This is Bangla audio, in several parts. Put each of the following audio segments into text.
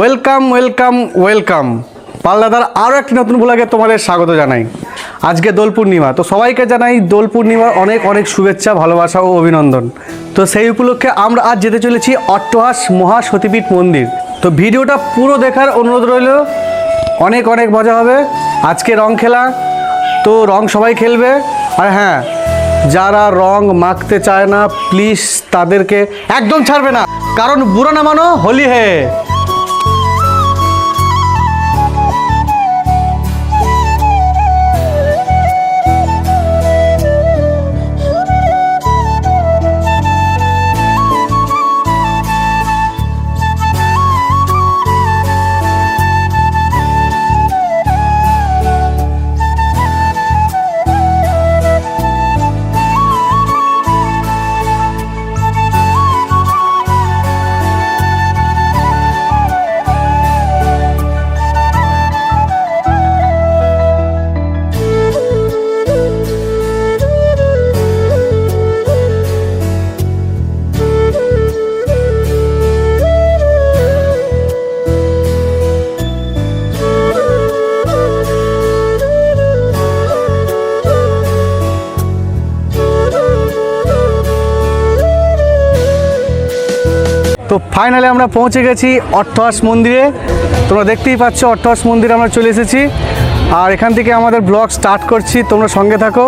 Welcome welcome welcome. পাল্লাদার আরও একটি নতুন ব্লগে তোমাদের স্বাগত জানাই। আজকে দোল পূর্ণিমা, তো সবাইকে জানাই দোল পূর্ণিমার অনেক অনেক শুভেচ্ছা, ভালোবাসা ও অভিনন্দন। তো সেই উপলক্ষে আমরা আজ যেতে চলেছি অট্টহাস মহাসতীপীঠ মন্দির। তো ভিডিওটা পুরো দেখার অনুরোধ রইল। অনেক অনেক মজা হবে। আজকে রং খেলা, তো রং সবাই খেলবে। আর হ্যাঁ যারা রং মাখতে চায় না প্লিজ তাদেরকে একদম ছাড়বে না। কারণ বুড়ো না মানো, হোলি হে। ফাইনালি আমরা পৌঁছে গেছি অট্টহাস মন্দিরে। তোমরা দেখতেই পাচ্ছ অট্টহাস মন্দিরে আমরা চলে এসেছি। আর এখান থেকে আমাদের ব্লগ স্টার্ট করছি, তোমরা সঙ্গে থাকো।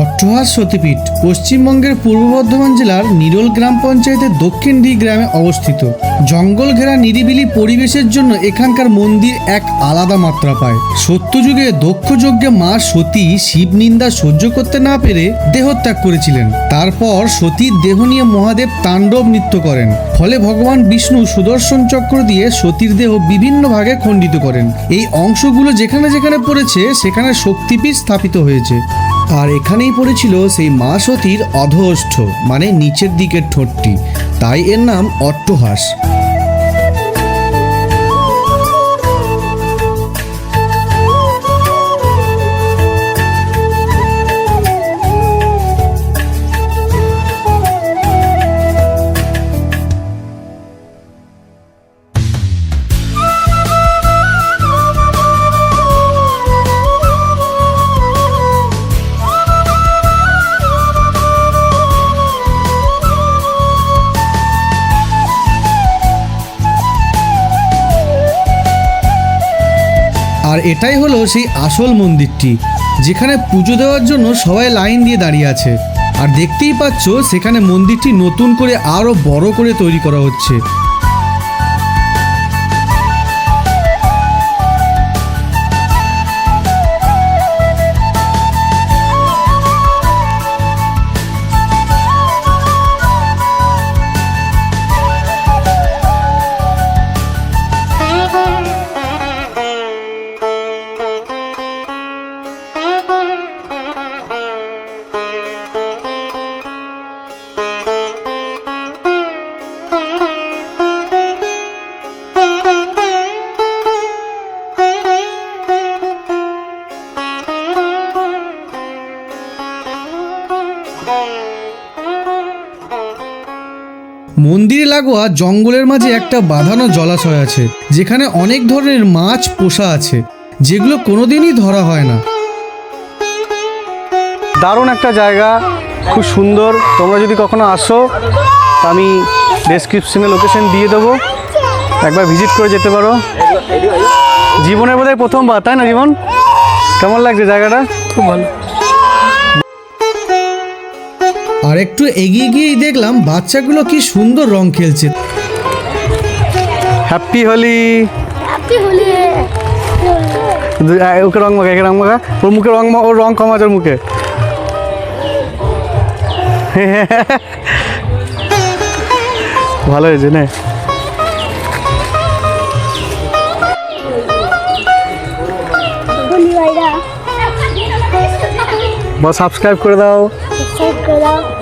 অট্টহাস সতীপীঠ পশ্চিমবঙ্গের পূর্ব বর্ধমান জেলার নিরোল গ্রাম পঞ্চায়েতের দক্ষিণ দিক গ্রামে অবস্থিত। জঙ্গল ঘেরা নিরিবিলি পরিবেশের জন্য এখানকার মন্দির এক আলাদা মাত্রা পায়। সত্যযুগে দক্ষ যজ্ঞে মা সতী শিব নিন্দা সহ্য করতে না পেরে দেহত্যাগ করেছিলেন। তারপর সতীর দেহ নিয়ে মহাদেব তাণ্ডব নৃত্য করেন। ফলে ভগবান বিষ্ণু সুদর্শন চক্র দিয়ে সতীর দেহ বিভিন্ন ভাগে খণ্ডিত করেন। এই অংশগুলো যেখানে যেখানে পড়েছে, সেখানে শক্তিপীঠ স্থাপিত হয়েছে। আর এখানেই পড়েছিল সেই মা সতীর অধোষ্ঠ মানে নিচের দিকের ঠোঁটটি। তাই এর নাম অট্টহাস। আর এটাই হলো সেই আসল মন্দিরটি, যেখানে পুজো দেওয়ার জন্য সবাই লাইন দিয়ে দাঁড়িয়ে আছে। আর দেখতেই পাচ্ছ, সেখানে মন্দিরটি নতুন করে আরও বড় করে তৈরি করা হচ্ছে। মন্দিরে লাগোয়া জঙ্গলের মাঝে একটা বাঁধানো জলাশয় আছে যেখানে অনেক ধরনের মাছ পোষা আছে যেগুলো কোনোদিনই ধরা হয় না। দারুণ একটা জায়গা খুব সুন্দর। তোমরা যদি কখনো আসো আমি ডেসক্রিপশনে লোকেশন দিয়ে দেবো। একবার ভিজিট করে যেতে পারো। জীবনের বোধহয় প্রথমবার তাই না জীবন? কেমন লাগছে জায়গাটা? খুব ভালো। আর একটু এগিয়ে গিয়েই দেখলাম বাচ্চাগুলো কি সুন্দর রং খেলছে। Happy Holi happy Holi okay রং মাখা একে রং মাখা। ওর মুখে রং মা- ওর রং কম আছে ওর মুখে। ভালো হয়েছে না। বা সাবস্ক্রাইব করে দাও। সাবস্ক্রাইব করে দাও।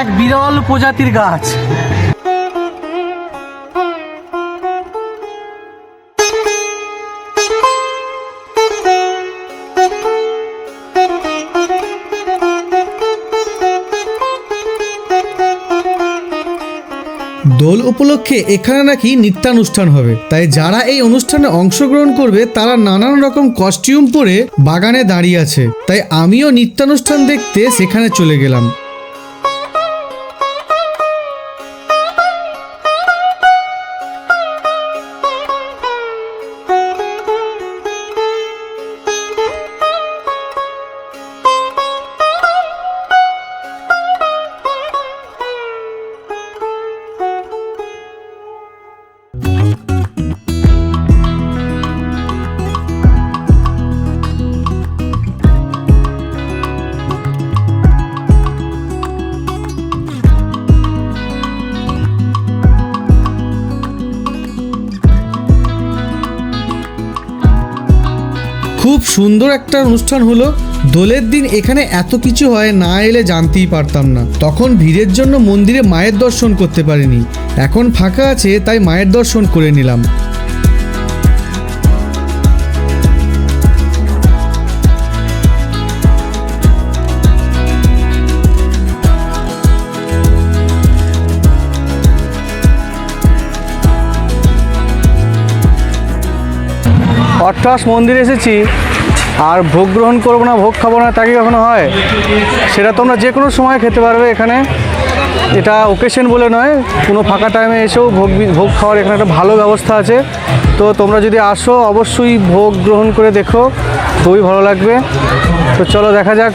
এক বিরল প্রজাতির গাছ। দোল উপলক্ষে এখানে নাকি নৃত্যানুষ্ঠান হবে। তাই যারা এই অনুষ্ঠানে অংশগ্রহণ করবে, তারা নানান রকম কস্টিউম পরে বাগানে দাঁড়িয়ে আছে। তাই আমিও নৃত্যানুষ্ঠান দেখতে সেখানে চলে গেলাম। খুব সুন্দর একটা অনুষ্ঠান হলো। দোলের দিন এখানে এত কিছু হয়, না এলে জানতেই পারতাম না। তখন ভিড়ের জন্য মন্দিরে মায়ের দর্শন করতে পারিনি। এখন ফাঁকা আছে, তাই মায়ের দর্শন করে নিলাম। অট্টাস মন্দিরে এসেছি আর ভোগ গ্রহণ করব না, ভোগ খাব না তাকে কখনো হয়? সেটা তোমরা যে কোনো সময় খেতে পারবে এখানে। এটা ওকেশন বলে নয়, কোনো ফাঁকা টাইমে এসেও ভোগ ভোগ খাওয়ার এখানে একটা ভালো ব্যবস্থা আছে। তো তোমরা যদি আসো, অবশ্যই ভোগ গ্রহণ করে দেখো, খুবই ভালো লাগবে। তো চলো দেখা যাক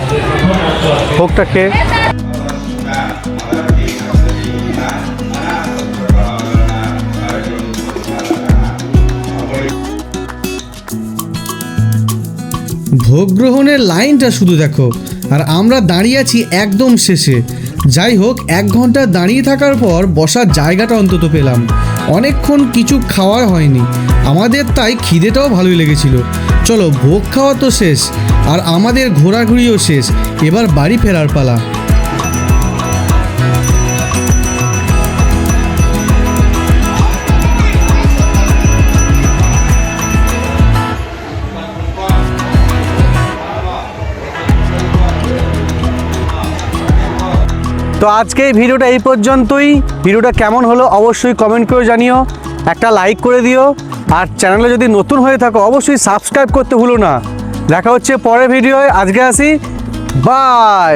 ভোগটা খেয়ে ভোগ গ্রহণের লাইনটা শুধু দেখো। আর আমরা দাঁড়িয়ে আছি একদম শেষে। যাই হোক, এক ঘণ্টা দাঁড়িয়ে থাকার পর বসার জায়গাটা অন্তত পেলাম। অনেকক্ষণ কিছু খাওয়া হয়নি। আমাদের তাই খিদেটাও ভালোই লেগেছিল। চলো, ভোগ খাওয়া তো শেষ। আর আমাদের ঘোরাঘুরিও শেষ। এবার বাড়ি ফেরার পালা। তো আজকে এই ভিডিওটা এই পর্যন্তই। ভিডিওটা কেমন হলো অবশ্যই কমেন্ট করে জানিও। একটা লাইক করে দিও। আর চ্যানেলে যদি নতুন হয়ে থাকো, অবশ্যই সাবস্ক্রাইব করতে ভুলো না। দেখা হচ্ছে পরের ভিডিওয়। আজকে আসি। বাই